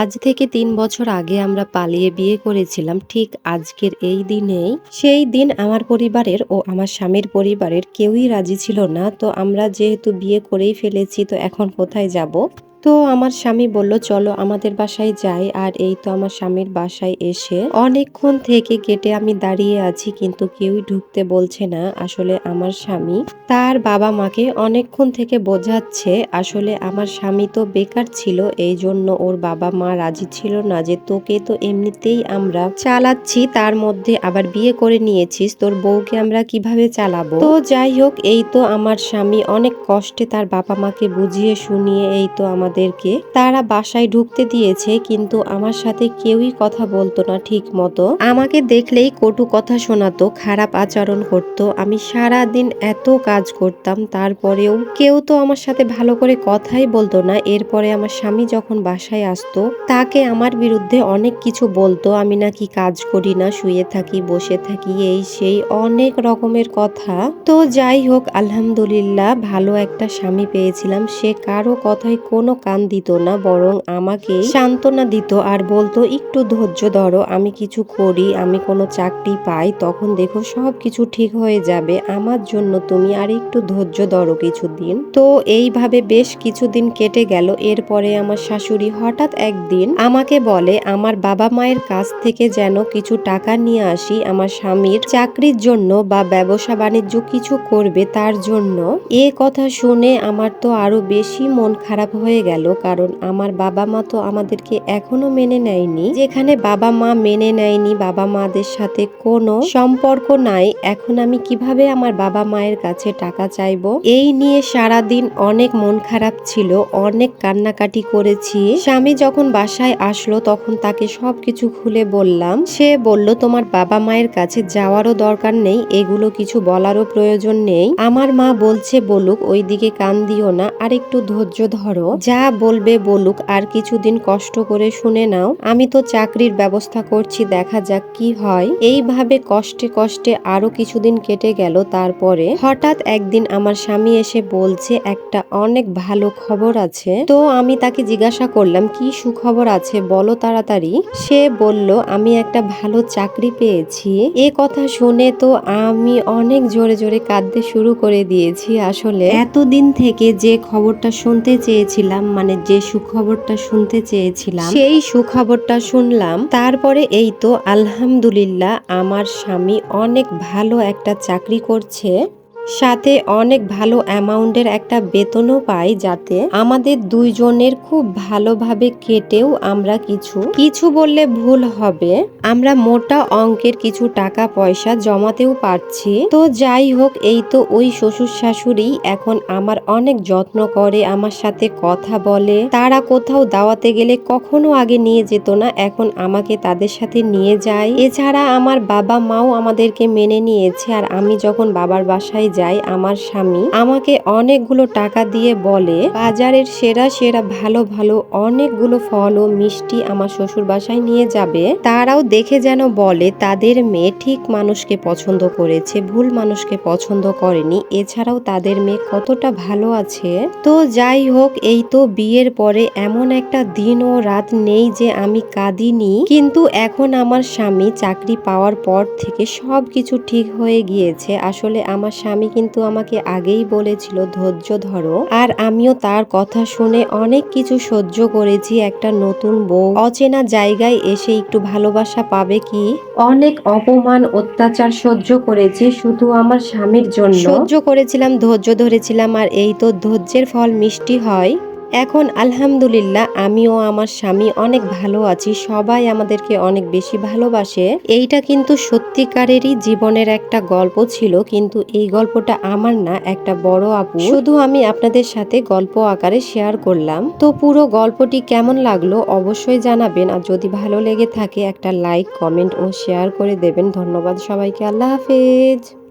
আজ থেকে তিন বছর আগে আমরা পালিয়ে বিয়ে করেছিলাম, ঠিক আজকের এই দিনেই। সেই দিন আমার পরিবারের ও আমার স্বামীর পরিবারের কেউই রাজি ছিল না, তো আমরা যেহেতু বিয়ে করেই ফেলেছি, তো এখন কোথায় যাব? তো আমার স্বামী বলল, চলো আমাদের বাসায় যাই। আর এই তো আমার স্বামীর বাসায় এসে অনেকক্ষণ থেকে গেটে আমি দাঁড়িয়ে আছি, কিন্তু কেউই ঢুকতে বলছে না। আসলে আমার স্বামী তার বাবা মাকে অনেকক্ষণ থেকে বোঝাচ্ছে, আসলে আমার স্বামী তো বেকার ছিল, এই জন্য ওর বাবা মা রাজি ছিল না যে তোকে তো এমনিতেই আমরা চালাচ্ছি, তার মধ্যে আবার বিয়ে করে নিয়েছিস, তোর বউকে আমরা কীভাবে চালাবো? তো যাই হোক, এই তো আমার স্বামী অনেক কষ্টে তার বাবা মাকে বুঝিয়ে শুনিয়ে এই তো আমাদেরকে, তারা বাসায় ঢুকতে দিয়েছে কিন্তু আমার সাথে কেউই কথা বলতো না ঠিক মতো আমাকে দেখলেই কটু কথা শোনাতো, খারাপ আচরণ করত। আমি সারা দিন এত কাজ করতাম, তারপরেও কেউ তো আমার সাথে ভালো করে কথাই বলতো না। এরপরে আমার স্বামী যখন বাসায় আসতো, তাকে আমার বিরুদ্ধে অনেক কিছু বলতো। আমি নাকি কাজ করি না, শুয়ে থাকি, বসে থাকি, এই সেই অনেক রকমের কথা। তো যাই হোক, আলহামদুলিল্লাহ, ভালো একটা স্বামী পেয়েছিলাম। সে কারও কথায় কোনো কান দিত না, বরং আমাকে সান্ত্বনা দিত আর বলতো, একটু ধৈর্য ধরো, আমি কিছু করি, আমি কোনো চাকরি পাই, তখন দেখো সব কিছু ঠিক হয়ে যাবে, আমার জন্য তুমি আর একটু ধৈর্য ধরো কিছুদিন। তো এইভাবে বেশ কিছুদিন কেটে গেল, এরপরে আমার শাশুড়ি হঠাৎ একদিন আমাকে বলে, আমার বাবা মায়ের কাছ থেকে যেন কিছু টাকা নিয়ে আসি, আমার স্বামীর চাকরির জন্য বা ব্যবসা বাণিজ্য কিছু করবে তার জন্য। এ কথা শুনে আমার তো আরও বেশি মন খারাপ হয়ে গেল। কারণ আমার বাবা মা তো আমাদেরকে এখনও মেনে নেয়নি। যেখানে বাবা মা মেনে নেয়নি, বাবা মাদের সাথে কোনো সম্পর্ক নাই। এখন আমি কীভাবে আমার বাবা মায়ের কাছে টাকা চাইব? এই নিয়ে সারা দিন অনেক মন খারাপ ছিল, অনেক কান্নাকাটি করেছি। স্বামী যখন বাসায় আসলো, তখন তাকে সবকিছু খুলে বললাম। সে বলল, তোমার বাবা মায়ের কাছে যাওয়ারও দরকার নেই, এগুলো কিছু বলারও প্রয়োজন নেই। আমার মা বলছে, বলুক, ওইদিকে কান দিও না আর একটু ধৈর্য ধরো। যা বলবে বলুক, আর কিছুদিন কষ্ট করে শুনে নাও। আমি তো চাকরির ব্যবস্থা করছি, দেখা যাক কি হয়। এইভাবে কষ্টে কষ্টে আরও কিছুদিন কেটে গেল, তারপরে হঠাৎ একদিন আমার স্বামী এসে বলছে, একটা অনেক ভালো খবর আছে। তো আমি তাকে জিজ্ঞাসা করলাম, কি সুখবর আছে? বলো তাড়াতাড়ি। সে বলল, আমি একটা ভালো চাকরি পেয়েছি। এ কথা শুনে তো আমি অনেক জোরে জোরে কাঁদতে শুরু করে দিয়েছি আসলে। এতদিন থেকে যে খবরটা শুনতে চেয়েছিলাম মানে যে সুখবরটা শুনতে চেয়েছিলাম, সেই সুখবরটা শুনলাম। তারপরে এই তো আলহামদুলিল্লাহ, আমার স্বামী অনেক ভালো একটা চাকরি করছে। সাথে অনেক ভালো অ্যামাউন্টের একটা বেতনও পাই যাতে আমাদের দুইজনের খুব ভালোভাবে কেটেও আমরা কিছু কিছু বললে ভুল হবে। আমরা মোটা অঙ্কের কিছু টাকা পয়সা জমাতেও পারছি। তো যাই হোক, এই তো ওই শ্বশুর শাশুড়ি এখন আমার অনেক যত্ন করে, আমার সাথে কথা বলে। তারা কোথাও দাওয়াতে গেলে কখনো আগে নিয়ে যেত না, এখন আমাকে তাদের সাথে নিয়ে যায়। এছাড়া আমার বাবা মাও আমাদেরকে মেনে নিয়েছে, আর আমি যখন বাবার বাসায় যাই আমার স্বামী, আমাকে অনেকগুলো টাকা দিয়ে বলে, বাজারের সেরা সেরা ভালো ভালো অনেকগুলো ফল ও মিষ্টি আমার শ্বশুর বাসায় নিয়ে যাবে। তারাও দেখে যেন বলে, তাদের মেয়ে ঠিক মানুষকে পছন্দ করেছে, ভুল মানুষকে পছন্দ করেনি, এছাড়াও তাদের মেয়ে কতটা ভালো আছে। তো যাই হোক, এই তো বিয়ের পরে এমন একটা দিন ও রাত নেই যে আমি কাঁদিনি। কিন্তু এখন আমার স্বামী চাকরি পাওয়ার পর থেকে সব কিছু ঠিক হয়ে গিয়েছে। আসলে আমার স্বামী কিন্তু আমাকে আগেই বলেছিল ধৈর্য ধরো। আর আমিও তার কথা শুনে অনেক কিছু সহ্য করেছি একটা নতুন বউ। অচেনা জায়গায় এসে একটু ভালোবাসা পাবে কি? অনেক অপমান অত্যাচার সহ্য করেছি শুধু আমার স্বামীর জন্য। সহ্য করেছিলাম ধৈর্য ধরেছিলাম আর এই তো ধৈর্যের ফল মিষ্টি হয়। এখন আলহামদুলিল্লাহ আমিও আমার স্বামী অনেক ভালো আছি, সবাই আমাদেরকে অনেক বেশি ভালোবাসে। এইটা কিন্তু সত্যিকারেরই জীবনের একটা গল্প ছিল, কিন্তু এই গল্পটা আমার না, একটা বড় আপু। শুধু আমি আপনাদের সাথে গল্প আকারে শেয়ার করলাম। তো পুরো গল্পটি কেমন লাগল অবশ্যই জানাবেন, আর যদি ভালো লেগে থাকে একটা লাইক, কমেন্ট ও শেয়ার করে দেবেন। ধন্যবাদ সবাইকে, আল্লাহ হাফেজ।